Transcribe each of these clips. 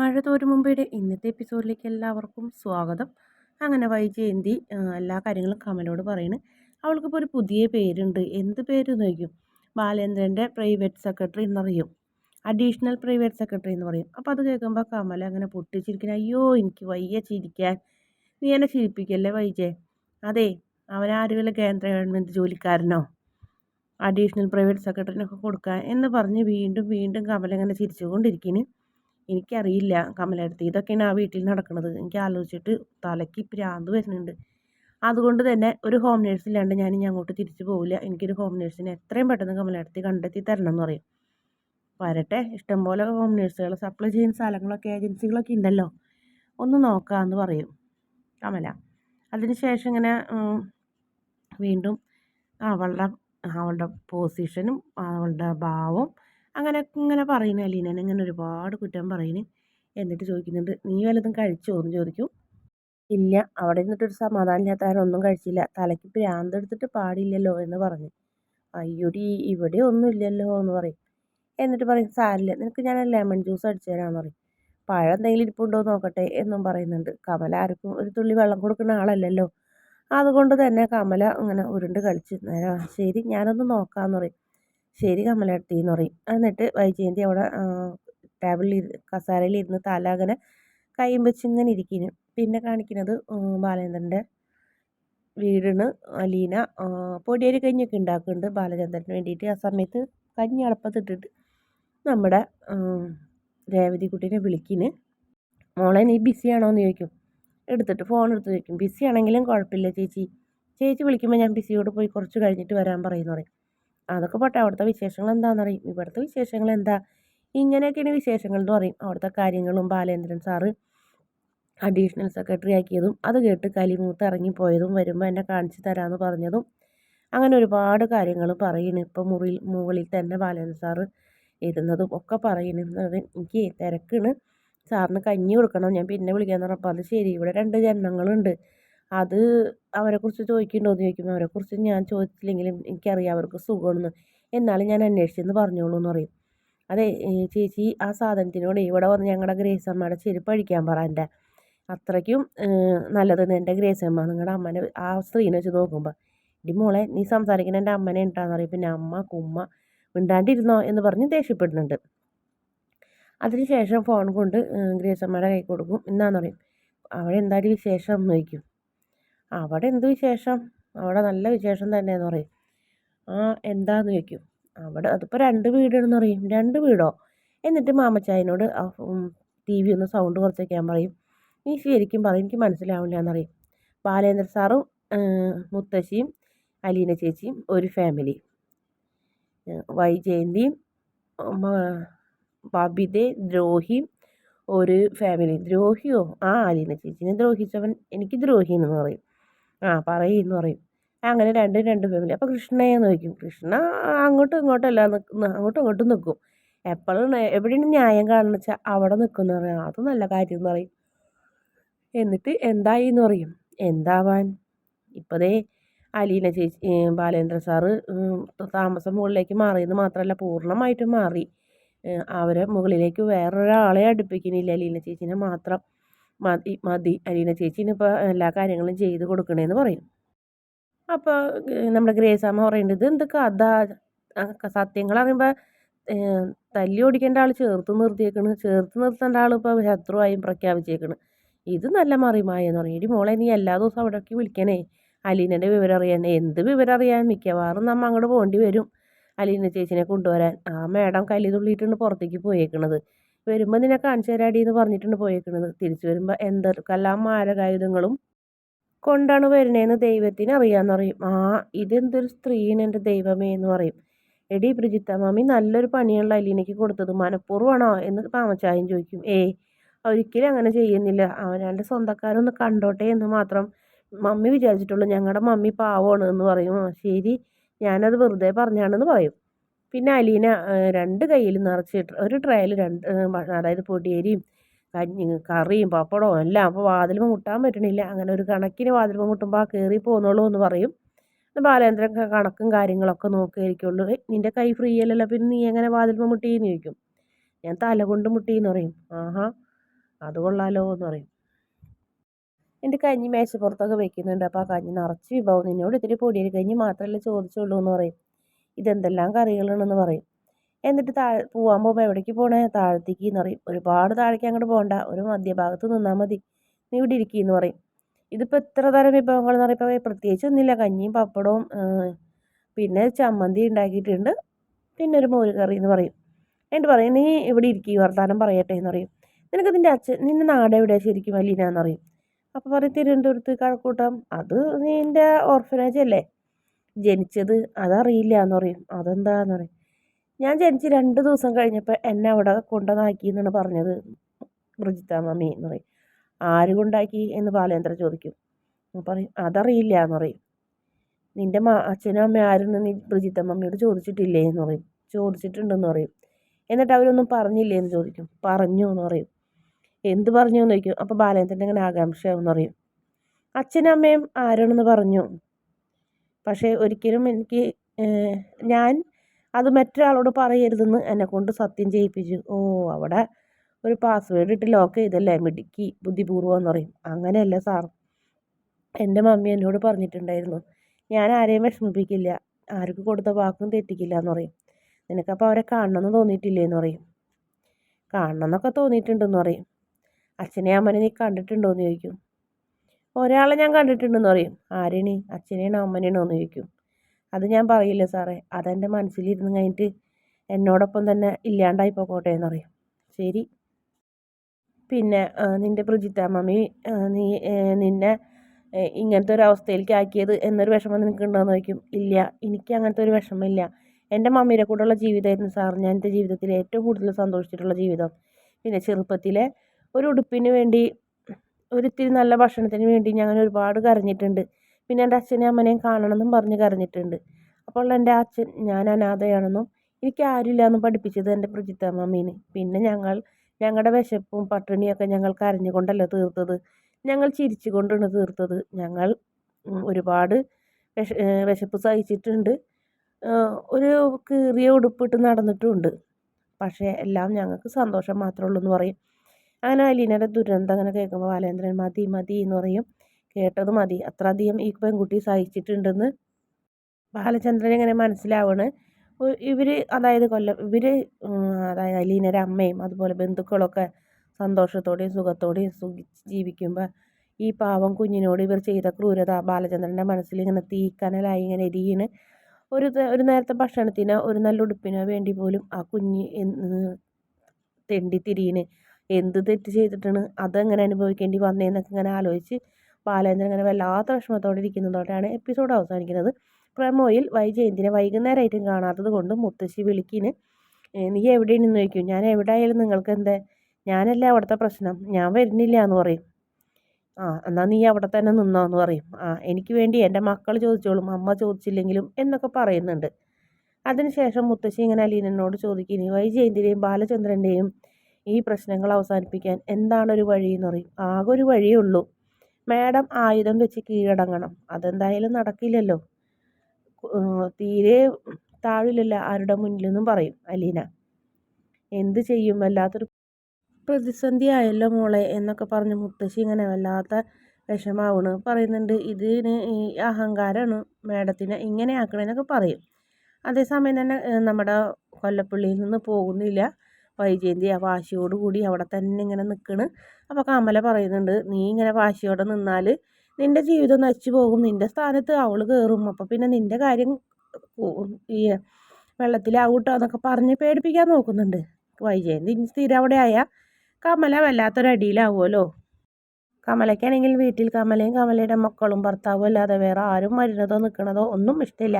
മഴ തോരും മുമ്പയുടെ ഇന്നത്തെ എപ്പിസോഡിലേക്ക് എല്ലാവർക്കും സ്വാഗതം. അങ്ങനെ വൈജയന്തി എല്ലാ കാര്യങ്ങളും കമലോട് പറയുന്നു അവൾക്കിപ്പോൾ ഒരു പുതിയ പേരുണ്ട്. എന്ത് പേര് നോക്കും ബാലേന്ദ്രന്റെ പ്രൈവറ്റ് സെക്രട്ടറി എന്നറിയും. അഡീഷണൽ പ്രൈവറ്റ് സെക്രട്ടറി എന്ന് പറയും. അപ്പോൾ അത് കേൾക്കുമ്പോൾ കമല അങ്ങനെ പൊട്ടിച്ചിരിക്കണം. അയ്യോ എനിക്ക് വയ്യ ചിരിക്കാൻ. നീ എന്നെ ചിരിപ്പിക്കല്ലേ വൈജയ് അതെ അവൻ ആരുമില്ല കേന്ദ്ര ഗവൺമെന്റ് ജോലിക്കാരനോ? അഡീഷണൽ പ്രൈവറ്റ് സെക്രട്ടറിനൊക്കെ കൊടുക്കാൻ എന്ന് പറഞ്ഞ് വീണ്ടും വീണ്ടും കമല അങ്ങനെ ചിരിച്ചുകൊണ്ടിരിക്കുന്നു എനിക്കറിയില്ല കമലടുത്ത്. ഇതൊക്കെയാണ് ആ വീട്ടിൽ നടക്കുന്നത് എനിക്ക് ആലോചിച്ചിട്ട് തലയ്ക്ക് പ്രാന്ത് വരുന്നുണ്ട്. അതുകൊണ്ട് തന്നെ ഒരു ഹോം നേഴ്സ് ഇല്ലാണ്ട് ഞാൻ ഇനി അങ്ങോട്ട് തിരിച്ചു പോവില്ല. എനിക്കൊരു ഹോം നേഴ്സിനെ എത്രയും പെട്ടെന്ന് കമലടുത്ത് കണ്ടെത്തി തരണം എന്ന് പറയും. വരട്ടെ. ഇഷ്ടംപോലെ ഹോം നേഴ്സുകൾ സപ്ലൈ ചെയ്യുന്ന സ്ഥലങ്ങളൊക്കെ ഏജൻസികളൊക്കെ ഉണ്ടല്ലോ. ഒന്ന് നോക്കാമെന്ന് പറയും കമല. അതിനുശേഷം ഇങ്ങനെ വീണ്ടും അവളുടെ അവളുടെ പൊസിഷനും അവളുടെ ഭാവവും അങ്ങനെ ഇങ്ങനെ പറയുന്നു അലീനനെ ഇങ്ങനെ ഒരുപാട് കുറ്റം പറയുന്നു എന്നിട്ട് ചോദിക്കുന്നുണ്ട് നീ വല്ലതും കഴിച്ചോ? എന്ന് ചോദിക്കും. ഇല്ല അവിടെ നിന്നിട്ടൊരു സമാധാനമില്ലാത്ത ഒന്നും കഴിച്ചില്ല. തലയ്ക്ക് ഭ്രാന്ത് എടുത്തിട്ട് പാടില്ലല്ലോ എന്ന് പറഞ്ഞു. അയ്യോടി ഇവിടെ ഒന്നുമില്ലല്ലോ എന്ന് പറയും. എന്നിട്ട് പറയും സാരില്ല നിനക്ക് ഞാൻ ലെമൺ ജ്യൂസ് അടിച്ചു തരാമെന്ന് പറയും. പഴം എന്തെങ്കിലും ഇരിപ്പുണ്ടോ നോക്കട്ടെ എന്നും പറയുന്നുണ്ട്. കമല ആർക്കും ഒരു തുള്ളി വെള്ളം കൊടുക്കുന്ന ആളല്ലല്ലോ. അതുകൊണ്ട് തന്നെ കമല ഇങ്ങനെ ഉരുണ്ട് കളിച്ച് ശരി ഞാനൊന്ന് നോക്കാമെന്ന് പറയും. ശരി കമലേട്ടി എന്ന് പറയും. എന്നിട്ട് വൈജയന്തി അവിടെ ടേബിളിൽ കസാരയിൽ ഇരുന്ന് തല അങ്ങനെ കൈയും വെച്ച് ഇങ്ങനെ ഇരിക്കുന്നു. പിന്നെ കാണിക്കുന്നത് ബാലചന്ദ്രന്റെ വീടിന് അലീന പൊടിയരി കഞ്ഞിയൊക്കെ ഉണ്ടാക്കുന്നുണ്ട് ബാലചന്ദ്രന് വേണ്ടിയിട്ട്. ആ സമയത്ത് കഞ്ഞി അളപ്പത്തിട്ടിട്ട് നമ്മുടെ രേവതി കുട്ടീനെ വിളിക്കിന് മോളെ നീ ബിസിയാണോ എന്ന് ചോദിക്കും. എടുത്തിട്ട് ഫോൺ എടുത്ത് ചോദിക്കും. ബിസി ആണെങ്കിലും കുഴപ്പമില്ല ചേച്ചി. ചേച്ചി വിളിക്കുമ്പോൾ ഞാൻ ബിസിയോട് പോയി കുറച്ച് കഴിഞ്ഞിട്ട് വരാൻ പറയുന്നു പറയും. അതൊക്കെ പോട്ടെ അവിടുത്തെ വിശേഷങ്ങൾ എന്താണെന്ന് അറിയും. ഇവിടുത്തെ വിശേഷങ്ങൾ എന്താ? ഇങ്ങനെയൊക്കെയാണ് വിശേഷങ്ങൾ എന്ന് പറയും. അവിടുത്തെ കാര്യങ്ങളും ബാലേന്ദ്രൻ സാറ് അഡീഷണൽ സെക്രട്ടറി ആക്കിയതും അത് കേട്ട് കലിമൂത്ത് ഇറങ്ങിപ്പോയതും വരുമ്പോൾ എന്നെ കാണിച്ചു തരാമെന്ന് പറഞ്ഞതും അങ്ങനെ ഒരുപാട് കാര്യങ്ങൾ പറയുന്നു ഇപ്പം മുറിയിൽ മുകളിൽ തന്നെ ബാലേന്ദ്രൻ സാറ് ഇരുന്നതും ഒക്കെ പറയുന്നത് എനിക്ക് തിരക്കാണ്. സാറിന് കഞ്ഞി കൊടുക്കണം ഞാൻ പിന്നെ വിളിക്കാമെന്ന് പറഞ്ഞപ്പോൾ അത് ശരി ഇവിടെ രണ്ട് ജനങ്ങളുണ്ട് അത് അവരെക്കുറിച്ച് ചോദിക്കുന്നുണ്ടോ എന്ന് ചോദിക്കുമ്പോൾ അവരെക്കുറിച്ച് ഞാൻ ചോദിച്ചില്ലെങ്കിലും എനിക്കറിയാം അവർക്ക് സുഖമാണെന്ന്. എന്നാലും ഞാൻ അന്വേഷിച്ചെന്ന് പറഞ്ഞോളൂ എന്ന് പറയും. അതെ ചേച്ചി ആ സാധനത്തിനോട് ഇവിടെ വന്ന് ഞങ്ങളുടെ ഗ്രേസമ്മയുടെ ചെരുപ്പ് അഴിക്കാൻ പറ എന്റെ അത്രയ്ക്കും നല്ലതെന്ന് എന്റെ ഗ്രേസമ്മ. നിങ്ങളുടെ അമ്മനെ ആ സ്ത്രീനെ വെച്ച് നോക്കുമ്പോൾ ഇടി മോളെ നീ സംസാരിക്കുന്ന എന്റെ അമ്മനെ ഉണ്ടാന്ന് പറയും. പിന്നെ അമ്മ കുമ്മ മിണ്ടാണ്ടിരുന്നോ? എന്ന് പറഞ്ഞ് ദേഷ്യപ്പെടുന്നുണ്ട്. അതിനുശേഷം ഫോൺ കൊണ്ട് ഗ്രേസമ്മയുടെ കൈ കൊടുക്കും. എന്നാന്ന് പറയും. അവിടെ എന്തായാലും വിശേഷം? എന്ന് ചോദിക്കും. അവിടെ എന്ത് വിശേഷം? അവിടെ നല്ല വിശേഷം തന്നെയെന്ന് പറയും. ആ എന്താന്ന് ചോദിക്കും. അവിടെ അതിപ്പോൾ രണ്ട് വീടാണെന്ന് പറയും. രണ്ട് വീടോ? എന്നിട്ട് മാമച്ചായനോട് ടി വി ഒന്ന് സൗണ്ട് കുറച്ച് വയ്ക്കാൻ പറയും. നീ ശരിക്കും പറയും എനിക്ക് മനസ്സിലാവില്ല എന്നറിയും ബാലേന്ദ്ര സാറും മുത്തശ്ശിയും അലീന ചേച്ചിയും ഒരു ഫാമിലി വൈ വൈജയന്തിയും ബബിതെ ദ്രോഹിയും ഒരു ഫാമിലി ദ്രോഹിയോ? ആ അലീന ചേച്ചിനെ ദ്രോഹിച്ചവൻ എനിക്ക് ദ്രോഹി എന്ന് പറയും. ആ പറയെന്ന് പറയും. അങ്ങനെ രണ്ടും രണ്ട് ഫാമിലി അപ്പോൾ കൃഷ്ണയെ നോക്കും. കൃഷ്ണ അങ്ങോട്ടും ഇങ്ങോട്ടും അല്ല അങ്ങോട്ടും ഇങ്ങോട്ടും നിൽക്കും എപ്പോഴും എവിടെയാണ് ന്യായം കാണുന്ന വെച്ചാൽ അവിടെ നിൽക്കുന്ന പറയും. അത് നല്ല കാര്യം എന്ന് പറയും. എന്നിട്ട് എന്തായി എന്ന് പറയും. എന്താവാൻ? ഇപ്പോഴേ അലീന ചേച്ചി ബാലേന്ദ്ര സാറ് താമസം മുകളിലേക്ക് മാറിയെന്ന് മാത്രമല്ല പൂർണമായിട്ടും മാറി. അവരെ മുകളിലേക്ക് വേറൊരാളെ അടുപ്പിക്കുന്നില്ല അലീന ചേച്ചിനെ മാത്രം. മതി മതി അലീന ചേച്ചിനിപ്പോൾ എല്ലാ കാര്യങ്ങളും ചെയ്ത് കൊടുക്കണേന്ന് പറയും. അപ്പോൾ നമ്മുടെ ഗ്രേസാമ്മ പറയുന്നത് എന്ത് കഥ? സത്യങ്ങൾ പറയുമ്പോൾ തല്ലി ഓടിക്കേണ്ട ആൾ ചേർത്ത് നിർത്തിയേക്കണ്. ചേർത്ത് നിർത്തേണ്ട ആൾ ഇപ്പോൾ ശത്രുവായും പ്രഖ്യാപിച്ചേക്കണ്. ഇത് നല്ല മറിമായെന്ന് പറയും. ഇടി മോളെ നീ എല്ലാ ദിവസവും അവിടേക്ക് വിളിക്കണേ. അലീനന്റെ വിവരം അറിയാൻ എന്ത് വിവരം അറിയാൻ? മിക്കവാറും നമ്മൾ അങ്ങോട്ട് പോകേണ്ടി വരും. അലീന ചേച്ചിനെ കൊണ്ടുവരാൻ. ആ മേഡം കല്ലി തുള്ളിയിട്ടുണ്ട് പുറത്തേക്ക് പോയേക്കണത്. വരുമ്പോൾ നിന്നെ കാണിച്ചു തരാടി എന്ന് പറഞ്ഞിട്ടുണ്ട് പോയേക്കുന്നത് തിരിച്ചു വരുമ്പോൾ എന്തൊക്കെല്ലാം മാരകായുധങ്ങളും കൊണ്ടാണ് വരുന്നതെന്ന് ദൈവത്തിന് അറിയാമെന്ന് പറയും. ആ ഇതെന്തൊരു സ്ത്രീയാണ് എന്റെ ദൈവമേ എന്ന് പറയും. എടി ബ്രിജിത്ത മാമി നല്ലൊരു പണിയുള്ള അലീനയ്ക്ക് കൊടുത്തത്. മനഃപൂർവമാണോ എന്ന് പാമച്ചായും ചോദിക്കും. ഏയ് ഒരിക്കലും അങ്ങനെ ചെയ്യുന്നില്ല. അവനവന്റെ സ്വന്തക്കാരൊന്ന് കണ്ടോട്ടെ എന്ന് മാത്രം മമ്മി വിചാരിച്ചിട്ടുള്ളൂ. ഞങ്ങളുടെ മമ്മി പാവമാണ് എന്ന് പറയും. ശരി ഞാനത് വെറുതെ പറഞ്ഞാണെന്ന് പറയും. പിന്നെ അലീന രണ്ട് കയ്യിൽ നിറച്ചിട്ട് ഒരു ട്രയൽ രണ്ട് അതായത് പൊടിയേരിയും കഞ്ഞി കറിയും പപ്പടവും എല്ലാം. അപ്പോൾ വാതിൽ മുട്ടാൻ പറ്റണില്ല. അങ്ങനെ ഒരു കണക്കിന് വാതിൽ മുട്ടുമ്പോൾ കയറി പോന്നോളൂ എന്ന് പറയും. ബാലേന്ദ്രൻ കണക്കും കാര്യങ്ങളൊക്കെ നോക്കിയിരിക്കുള്ളൂ. നിന്റെ കൈ ഫ്രീ അല്ലല്ലോ. പിന്നെ നീ എങ്ങനെ വാതിലുമ മുട്ടിയെന്ന് ചോദിക്കും. ഞാൻ തല കൊണ്ട് മുട്ടിയെന്ന് പറയും. ആഹാ അത് കൊള്ളാലോ എന്ന് പറയും. എന്റെ കഞ്ഞി മേശപ്പുറത്തൊക്കെ വെക്കുന്നുണ്ട്. അപ്പോൾ ആ കഞ്ഞി നിറച്ച് വിഭവം. നിന്നോട് ഇത്തിരി പൊടിയരി കഞ്ഞി മാത്രമല്ലേ ചോദിച്ചുള്ളൂ എന്ന് പറയും. ഇതെന്തെല്ലാം കറികളാണെന്ന് പറയും. എന്നിട്ട് താഴെ പോവാൻ പോകുമ്പോൾ എവിടേക്ക് പോണേ? താഴത്തേക്ക് എന്ന് പറയും. ഒരുപാട് താഴേക്ക് അങ്ങോട്ട് പോകണ്ട ഒരു മധ്യഭാഗത്ത് നിന്നാൽ മതി. നീ ഇവിടെ ഇരിക്കുകയെന്ന് പറയും. ഇതിപ്പോൾ എത്ര തരം വിഭവങ്ങൾ എന്ന് പറയുമ്പോൾ പ്രത്യേകിച്ച് ഒന്നുമില്ല. കഞ്ഞിയും പപ്പടവും പിന്നെ ചമ്മന്തി ഉണ്ടാക്കിയിട്ടുണ്ട്. പിന്നെ ഒരു മോര് കറി എന്ന് പറയും. എന്നിട്ട് പറയും നീ ഇവിടെ ഇരിക്കുക വർത്താനം പറയട്ടെ എന്ന് പറയും. നിനക്ക് നിന്റെ അച്ഛൻ നിന്റെ നാട് എവിടെയാണ് ശരിക്കും? അലീന എന്ന് പറയും. അപ്പോൾ പറയും തിരുവനന്തപുരത്ത് കഴക്കൂട്ടം. അത് നിന്റെ ഓർഫനേജ് അല്ലേ? ജനിച്ചത് അതറിയില്ല എന്ന് പറയും. അതെന്താന്ന് പറയും. ഞാൻ ജനിച്ച് രണ്ട് ദിവസം കഴിഞ്ഞപ്പോൾ എന്നെ അവിടെ കൊണ്ടുവന്നാക്കി എന്നാണ് പറഞ്ഞത്. ബ്രിജിത്ത മമ്മി എന്ന് പറയും. ആര് കൊണ്ടാക്കി എന്ന് ബാലേന്ദ്ര ചോദിക്കും. പറയും അതറിയില്ല എന്ന് പറയും. നിന്റെ മാ അച്ഛനും അമ്മ ആരും നീ ബ്രിജിത്ത മമ്മിയോട് ചോദിച്ചിട്ടില്ലേ എന്ന് പറയും. ചോദിച്ചിട്ടുണ്ടെന്ന് പറയും. എന്നിട്ട് അവരൊന്നും പറഞ്ഞില്ലേ എന്ന് ചോദിക്കും. പറഞ്ഞു എന്ന് പറയും. എന്ത് പറഞ്ഞു എന്ന് ചോദിക്കും. അപ്പോൾ ബാലേന്ദ്രന്റെ ഇങ്ങനെ ആകാംക്ഷയാവും എന്ന് പറയും. അച്ഛനും അമ്മയും ആരാണെന്ന് പറഞ്ഞു. പക്ഷേ ഒരിക്കലും എനിക്ക് ഞാൻ അത് മറ്റൊരാളോട് പറയരുതെന്ന് എന്നെ കൊണ്ട് സത്യം ചെയ്യിപ്പിച്ചു. ഓ അവിടെ ഒരു പാസ്വേഡ് ഇട്ട് ലോക്ക് ചെയ്തല്ലേ? മിടുക്കി ബുദ്ധിപൂർവം എന്ന് പറയും. അങ്ങനെയല്ല സാർ? എന്റെ മമ്മി എന്നോട് പറഞ്ഞിട്ടുണ്ടായിരുന്നു. ഞാൻ ആരെയും വിഷമിപ്പിക്കില്ല. ആർക്ക് കൊടുത്ത വാക്കും തെറ്റിക്കില്ല എന്ന് പറയും. നിനക്കപ്പോൾ അവരെ കാണണമെന്ന് തോന്നിയിട്ടില്ലേ എന്ന് പറയും. കാണണമെന്നൊക്കെ തോന്നിയിട്ടുണ്ടെന്ന് പറയും. അച്ഛനെ അമ്മനെ നീ കണ്ടിട്ടുണ്ടോ എന്ന് ചോദിക്കും. ഒരാളെ ഞാൻ കണ്ടിട്ടുണ്ടെന്ന് പറയും. ആരെയാണ് അച്ഛനെയാണോ അമ്മനെയാണോ എന്ന് ചോദിക്കും. അത് ഞാൻ പറയില്ല സാറേ അതെന്റെ മനസ്സിലിരുന്ന് കഴിഞ്ഞിട്ട് എന്നോടൊപ്പം തന്നെ ഇല്ലാണ്ടായി പോകോട്ടെ എന്ന് പറയും. ശരി. പിന്നെ നിന്റെ പ്രജിത്ത മമ്മി നീ നിന്നെ ഇങ്ങനത്തെ ഒരു അവസ്ഥയിലേക്ക് ആക്കിയത് എന്നൊരു വിഷമം നിനക്കുണ്ടോയെന്ന് ചോദിക്കും. ഇല്ല എനിക്ക് അങ്ങനത്തെ ഒരു വിഷമമില്ല. എന്റെ മമ്മിയുടെ കൂടെയുള്ള ജീവിതമായിരുന്നു സാർ. ഞാൻ എന്റെ ജീവിതത്തിൽ ഏറ്റവും കൂടുതൽ സന്തോഷിച്ചിട്ടുള്ള ജീവിതം. പിന്നെ ചെറുപ്പത്തിലെ ഒരു ഉടുപ്പിന് വേണ്ടി ഒരിത്തിരി നല്ല ഭക്ഷണത്തിന് വേണ്ടി ഞാൻ ഒരുപാട് കരഞ്ഞിട്ടുണ്ട്. പിന്നെ എന്റെ അച്ഛനെയും അമ്മനെയും കാണണമെന്നും പറഞ്ഞ് കരഞ്ഞിട്ടുണ്ട്. അപ്പോൾ എന്റെ അച്ഛൻ ഞാൻ അനാഥയാണെന്നും എനിക്ക് ആരുമില്ലാന്നും പഠിപ്പിച്ചത് എന്റെ പ്രജിത്ത മമ്മീന് പിന്നെ ഞങ്ങൾ ഞങ്ങളുടെ വിശപ്പും പട്ടിണിയൊക്കെ ഞങ്ങൾ കരഞ്ഞുകൊണ്ടല്ല തീർത്തത്. ഞങ്ങൾ ചിരിച്ചുകൊണ്ടാണ് തീർത്തത്. ഞങ്ങൾ ഒരുപാട് വിശ വിശപ്പ് സഹിച്ചിട്ടുണ്ട്. ഒരു കീറിയ ഉടുപ്പിട്ട് നടന്നിട്ടുമുണ്ട്. പക്ഷേ എല്ലാം ഞങ്ങൾക്ക് സന്തോഷം മാത്രമേ ഉള്ളൂ എന്ന് പറയും. അങ്ങനെ അലീനയുടെ ദുരന്തം അങ്ങനെ കേൾക്കുമ്പോൾ ബാലേന്ദ്രൻ മതി മതി എന്ന് പറയും. കേട്ടത് മതി. അത്ര അധികം ഈ പെൺകുട്ടി സഹിച്ചിട്ടുണ്ടെന്ന് ബാലചന്ദ്രൻ ഇങ്ങനെ മനസ്സിലാവണ്. ഇവർ അതായത് കൊല്ലം ഇവർ അതായത് അലീനയുടെ അമ്മയും അതുപോലെ ബന്ധുക്കളൊക്കെ സന്തോഷത്തോടെയും സുഖത്തോടെയും സുഖിച്ച് ജീവിക്കുമ്പോൾ ഈ പാവം കുഞ്ഞിനോട് ഇവർ ചെയ്ത ക്രൂരത ബാലചന്ദ്രന്റെ മനസ്സിൽ ഇങ്ങനെ തീക്കനലായി ഇങ്ങനെ എരിയണ്. ഒരു ഒരു നേരത്തെ ഭക്ഷണത്തിനോ ഒരു നല്ല ഉടുപ്പിനോ വേണ്ടി പോലും ആ കുഞ്ഞ് തെണ്ടി തിരിയണ്. എന്ത് തെറ്റ് ചെയ്തിട്ടാണ് അതെങ്ങനെ അനുഭവിക്കേണ്ടി വന്നതെന്നൊക്കെ ഇങ്ങനെ ആലോചിച്ച് ബാലേന്ദ്രൻ ഇങ്ങനെ വല്ലാത്ത വിഷമത്തോടെ ഇരിക്കുന്നതോടെയാണ് എപ്പിസോഡ് അവസാനിക്കുന്നത്. പ്രമോയിൽ വൈജയന്തിനെ വൈകുന്നേരമായിട്ടും കാണാത്തത് കൊണ്ട് മുത്തശ്ശി വിളിക്കിന് നീ എവിടെ നിന്ന് ചോദിക്കും. ഞാൻ എവിടെ ആയാലും നിങ്ങൾക്ക് എന്താ? ഞാനല്ല അവിടുത്തെ പ്രശ്നം. ഞാൻ വരുന്നില്ല എന്ന് പറയും. ആ എന്നാൽ നീ അവിടെ തന്നെ നിന്നോ എന്ന് പറയും. ആ എനിക്ക് വേണ്ടി എന്റെ മക്കൾ ചോദിച്ചോളും. അമ്മ ചോദിച്ചില്ലെങ്കിലും എന്നൊക്കെ പറയുന്നുണ്ട്. അതിനുശേഷം മുത്തശ്ശി ഇങ്ങനെ അലീനനോട് ചോദിക്കുന്നു വൈജയന്തിന്റെയും ബാലചന്ദ്രന്റെയും ഈ പ്രശ്നങ്ങൾ അവസാനിപ്പിക്കാൻ എന്താണ് ഒരു വഴി എന്ന് പറയും? ആകെ ഒരു വഴിയേ ഉള്ളൂ. മാഡം ആയുധം വെച്ച് കീഴടങ്ങണം. അതെന്തായാലും നടക്കില്ലല്ലോ. തീരെ താഴില്ലല്ല ആരുടെ മുന്നിലെന്നും പറയും അലീന. എന്ത് ചെയ്യും? വല്ലാത്തൊരു പ്രതിസന്ധി ആയല്ലോ മോളെ എന്നൊക്കെ പറഞ്ഞ് മുത്തശ്ശി ഇങ്ങനെ വല്ലാത്ത വിഷമാവണ്. പറയുന്നുണ്ട് ഇതിന് ഈ അഹങ്കാരമാണ് മാഡത്തിനെ ഇങ്ങനെ ആക്കണമെന്നൊക്കെ പറയും. അതേസമയം തന്നെ നമ്മുടെ കൊല്ലപ്പള്ളിയിൽ നിന്ന് പോകുന്നില്ല. വൈജയന്തി ആ വാശിയോട് കൂടി അവിടെ തന്നെ ഇങ്ങനെ നിൽക്കണ് അപ്പോൾ കമല പറയുന്നുണ്ട് നീ ഇങ്ങനെ വാശിയോടെ നിന്നാൽ നിന്റെ ജീവിതം നശിച്ചു പോകും. നിന്റെ സ്ഥാനത്ത് അവൾ കയറും അപ്പോൾ പിന്നെ നിന്റെ കാര്യം ഈ വെള്ളത്തിലാവൂട്ടോ എന്നൊക്കെ പറഞ്ഞ് പേടിപ്പിക്കാൻ നോക്കുന്നുണ്ട് വൈജയന്തി. സ്ഥിരം അവിടെ ആയാൽ കമല വല്ലാത്തൊരടിയിലാവുമല്ലോ. കമലയ്ക്കാണെങ്കിൽ വീട്ടിൽ കമലയും കമലയുടെ മക്കളും ഭർത്താവും അല്ലാതെ വേറെ ആരും വരുന്നതോ നിൽക്കുന്നതോ ഒന്നും ഇഷ്ടമില്ല.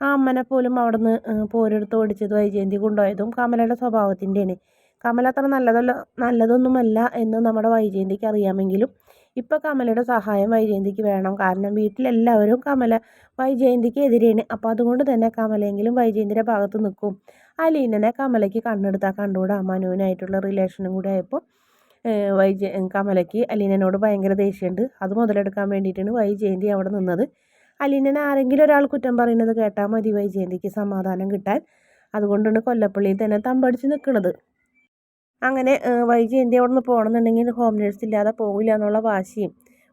ആ അമ്മനെ പോലും അവിടെ നിന്ന് പോരെടുത്ത് ഓടിച്ചത് വൈജയന്തി കൊണ്ടുപോയതും കമലയുടെ സ്വഭാവത്തിന്റെയാണ് കമല അത്ര നല്ലതല്ല നല്ലതൊന്നുമല്ല എന്ന് നമ്മുടെ വൈജയന്തിക്ക് അറിയാമെങ്കിലും ഇപ്പോൾ കമലയുടെ സഹായം വൈജയന്തിക്ക് വേണം. കാരണം വീട്ടിലെല്ലാവരും കമല വൈജയന്തിക്ക് എതിരെയാണ് അപ്പോൾ അതുകൊണ്ട് തന്നെ കമലയെങ്കിലും വൈജയന്തിയുടെ ഭാഗത്ത് നിൽക്കും. അലീനനെ കമലയ്ക്ക് കണ്ണെടുത്താൽ കണ്ടുകൂടാ? മനുവിനായിട്ടുള്ള റിലേഷനും കൂടി ആയപ്പോൾ വൈജയ കമലയ്ക്ക് അലീനനോട് ഭയങ്കര ദേഷ്യമുണ്ട് അത് മുതലെടുക്കാൻ വേണ്ടിയിട്ടാണ് വൈജയന്തി അവിടെ നിന്നത്. അലീനനെ ആരെങ്കിലും ഒരാൾ കുറ്റം പറയുന്നത് കേട്ടാൽ മതി വൈജയന്തിക്ക് സമാധാനം കിട്ടാൻ. അതുകൊണ്ടാണ് കൊല്ലപ്പള്ളിയിൽ തന്നെ തമ്പടിച്ച് നിൽക്കുന്നത് അങ്ങനെ വൈജയന്തി അവിടെ നിന്ന് പോകണമെന്നുണ്ടെങ്കിൽ ഹോം നേഴ്സ് ഇല്ലാതെ പോകില്ല എന്നുള്ള വാശിയും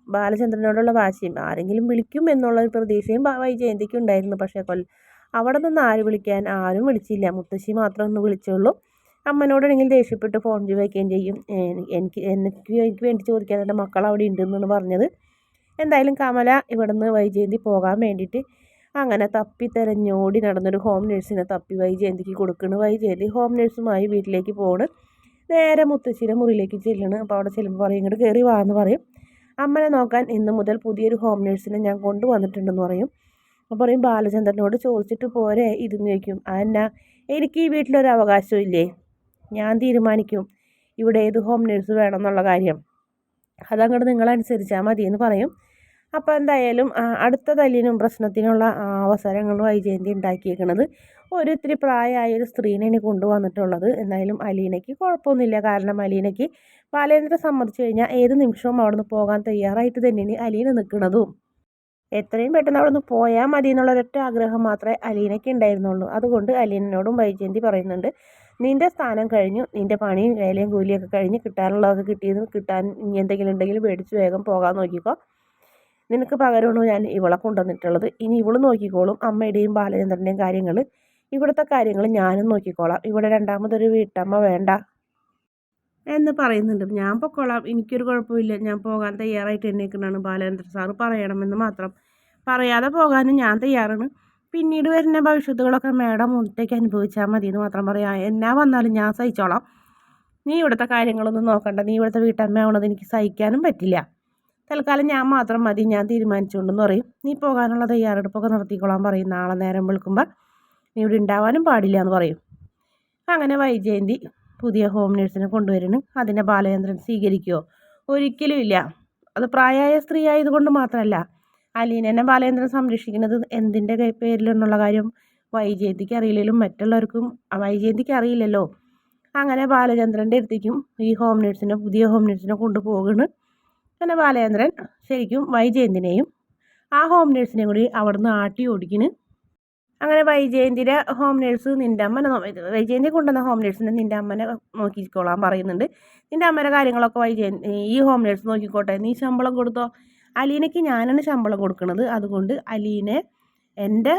ബാലചന്ദ്രനോടുള്ള വാശിയും ആരെങ്കിലും വിളിക്കും എന്നുള്ള ഒരു പ്രതീക്ഷയും വൈജയന്തിക്ക് ഉണ്ടായിരുന്നു. പക്ഷേ കൊല്ല അവിടെ നിന്ന് ആര് വിളിക്കാൻ ആരും വിളിച്ചില്ല. മുത്തശ്ശി മാത്രം ഒന്ന് വിളിച്ചുള്ളൂ. അമ്മനോടാണെങ്കിൽ ദേഷ്യപ്പെട്ട് ഫോൺ വയ്ക്കുകയും ചെയ്യും. എനിക്ക് എനിക്ക് എനിക്ക് വേണ്ടി ചോദിക്കാൻ എന്റെ മക്കൾ അവിടെ ഉണ്ടെന്നാണ് പറഞ്ഞത്. എന്തായാലും കമല ഇവിടുന്ന് വൈജയന്തി പോകാൻ വേണ്ടിയിട്ട് അങ്ങനെ തപ്പി തെരഞ്ഞോടി നടന്നൊരു ഹോം നേഴ്സിനെ തപ്പി വൈജയന്തിക്ക് കൊടുക്കുന്നു വൈജയന്തി ഹോം നേഴ്സുമായി വീട്ടിലേക്ക് പോണ്. നേരെ മുത്തശ്ശിയുടെ മുറിയിലേക്ക് ചെല്ലണ്. അപ്പോൾ അവിടെ ചെല്ലുമ്പോൾ പറയും ഇങ്ങോട്ട് കയറി വാ എന്ന് പറയും. അമ്മനെ നോക്കാൻ ഇന്ന് മുതൽ പുതിയൊരു ഹോം നേഴ്സിനെ ഞാൻ കൊണ്ടുവന്നിട്ടുണ്ടെന്ന് പറയും. അപ്പോൾ പറയും ബാലചന്ദ്രനോട് ചോദിച്ചിട്ട് പോരെ ഇതെന്ന് ചോദിക്കും. അതെന്നാ എനിക്ക് ഈ വീട്ടിലൊരു അവകാശവും ഇല്ലേ? ഞാൻ തീരുമാനിക്കും. ഇവിടെ ഏത് ഹോം നേഴ്സ് വേണമെന്നുള്ള കാര്യം. അതങ്ങോട്ട് നിങ്ങളനുസരിച്ചാൽ മതി എന്ന് പറയും. അപ്പോൾ എന്തായാലും അടുത്ത തല്ലിനും പ്രശ്നത്തിനുള്ള അവസരങ്ങൾ വൈജയന്തി ഉണ്ടാക്കിയേക്കണത് ഒരു ഇത്തിരി പ്രായമായ ഒരു സ്ത്രീനെ കൊണ്ടുവന്നിട്ടുള്ളത്. എന്തായാലും അലീനയ്ക്ക് കുഴപ്പമൊന്നുമില്ല. കാരണം അലീനയ്ക്ക് ബാലേന്ദ്രൻ സമ്മതിച്ചു കഴിഞ്ഞാൽ ഏത് നിമിഷവും അവിടെ നിന്ന് പോകാൻ തയ്യാറായിട്ട് തന്നെയാണ് അലീന നിൽക്കുന്നതും. എത്രയും പെട്ടെന്ന് അവിടെ നിന്ന് പോയാൽ മതി എന്നുള്ള ഒരൊറ്റ ആഗ്രഹം മാത്രമേ അലീനയ്ക്ക് ഉണ്ടായിരുന്നുള്ളൂ. അതുകൊണ്ട് അലീനോടും വൈജയന്തി പറയുന്നുണ്ട് നിന്റെ സ്ഥാനം കഴിഞ്ഞു നിന്റെ പണിയും വേലയും കൂലിയൊക്കെ കഴിഞ്ഞ് കിട്ടാനുള്ളതൊക്കെ കിട്ടിയെന്ന് കിട്ടാൻ ഇനി എന്തെങ്കിലും ഉണ്ടെങ്കിൽ മേടിച്ച് വേഗം പോകാൻ നോക്കിക്കോ. നിനക്ക് പകരമാണ് ഞാൻ ഇവളെ കൊണ്ടുവന്നിട്ടുള്ളത്. ഇനി ഇവൾ നോക്കിക്കോളും അമ്മയുടെയും ബാലചന്ദ്രന്റെയും കാര്യങ്ങൾ ഇവിടുത്തെ കാര്യങ്ങൾ ഞാനും നോക്കിക്കോളാം. ഇവിടെ രണ്ടാമതൊരു വീട്ടമ്മ വേണ്ട. എന്ന് പറയുന്നുണ്ട്. ഞാൻ പൊക്കോളാം. എനിക്കൊരു കുഴപ്പമില്ല. ഞാൻ പോകാൻ തയ്യാറായിട്ട് എണ്ണീക്കണാണ് ബാലചന്ദ്ര സാറ് പറയണമെന്ന് മാത്രം. പറയാതെ പോകാനും ഞാൻ തയ്യാറാണ്. പിന്നീട് വരുന്ന ഭവിഷ്യത്തുകളൊക്കെ മേഡം ഒറ്റയ്ക്ക് അനുഭവിച്ചാൽ മതി എന്ന് മാത്രം പറയാം. എന്നാ വന്നാലും ഞാൻ സഹിച്ചോളാം. നീ ഇവിടുത്തെ കാര്യങ്ങളൊന്നും നോക്കണ്ട. നീ ഇവിടുത്തെ വീട്ടമ്മ ആവണത് എനിക്ക് സഹിക്കാനും പറ്റില്ല. തൽക്കാലം ഞാൻ മാത്രം മതി ഞാൻ തീരുമാനിച്ചുകൊണ്ടെന്ന് പറയും. നീ പോകാനുള്ള തയ്യാറെടുപ്പൊക്കെ നടത്തിക്കോളാൻ പറയും. നാളെ നേരം വിളിക്കുമ്പോൾ നീ ഇവിടെ ഉണ്ടാവാനും പാടില്ല എന്ന് പറയും. അങ്ങനെ വൈജയന്തി പുതിയ ഹോം നേഴ്സിനെ കൊണ്ടുവരുന്നു അതിനെ ബാലചന്ദ്രൻ സ്വീകരിക്കുമോ ഒരിക്കലും ഇല്ല. അത് പ്രായമായ സ്ത്രീ ആയതുകൊണ്ട് മാത്രമല്ല. അലീനനെ ബാലചന്ദ്രൻ സംരക്ഷിക്കുന്നത് എന്തിന്റെ പേരിലെന്നുള്ള കാര്യം വൈജയന്തിക്ക് അറിയില്ലെങ്കിലും മറ്റുള്ളവർക്കും വൈജയന്തിക്ക് അറിയില്ലല്ലോ. അങ്ങനെ ബാലചന്ദ്രന്റെ അടുത്തേക്കും ഈ ഹോം നേഴ്സിനെ പുതിയ ഹോം നേഴ്സിനെ കൊണ്ടുപോകുന്നു അങ്ങനെ ബാലചന്ദ്രൻ ശരിക്കും വൈജയന്തിനെയും ആ ഹോം നേഴ്സിനെയും കൂടി അവിടുന്ന് ആട്ടി ഓടിക്കുന്നു അങ്ങനെ വൈജയന്തിയുടെ ഹോം നേഴ്സ് നിന്റെ അമ്മനെ വൈജയന്തി കൊണ്ടുവന്ന ഹോം നേഴ്സിനെ നിന്റെ അമ്മനെ നോക്കിക്കോളാൻ പറയുന്നുണ്ട്. നിന്റെ അമ്മയുടെ കാര്യങ്ങളൊക്കെ വൈജയൻ ഈ ഹോം നേഴ്സ് നോക്കിക്കോട്ടെ നീ ശമ്പളം കൊടുത്തോ? അലീനയ്ക്ക് ഞാനാണ് ശമ്പളം കൊടുക്കുന്നത് അതുകൊണ്ട് അലീനെ എന്റെ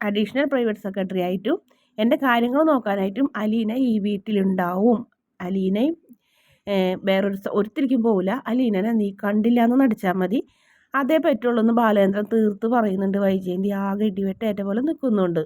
അഡീഷണൽ പ്രൈവറ്റ് സെക്രട്ടറി ആയിട്ടും എന്റെ കാര്യങ്ങൾ നോക്കാനായിട്ടും അലീന ഈ വീട്ടിലുണ്ടാവും. അലീനയും വേറൊരു ഒരുത്തിരിക്കും പോവില്ല അലീനനെ നീ കണ്ടില്ല എന്ന് നടിച്ചാൽ മതി. അതേ പറ്റുള്ളൂ എന്ന് ബാലേന്ദ്രൻ തീർത്ത് പറയുന്നുണ്ട്. വൈജയന്തി ആകെ ഇടിവെട്ടേറ്റ പോലെ നിൽക്കുന്നുണ്ട്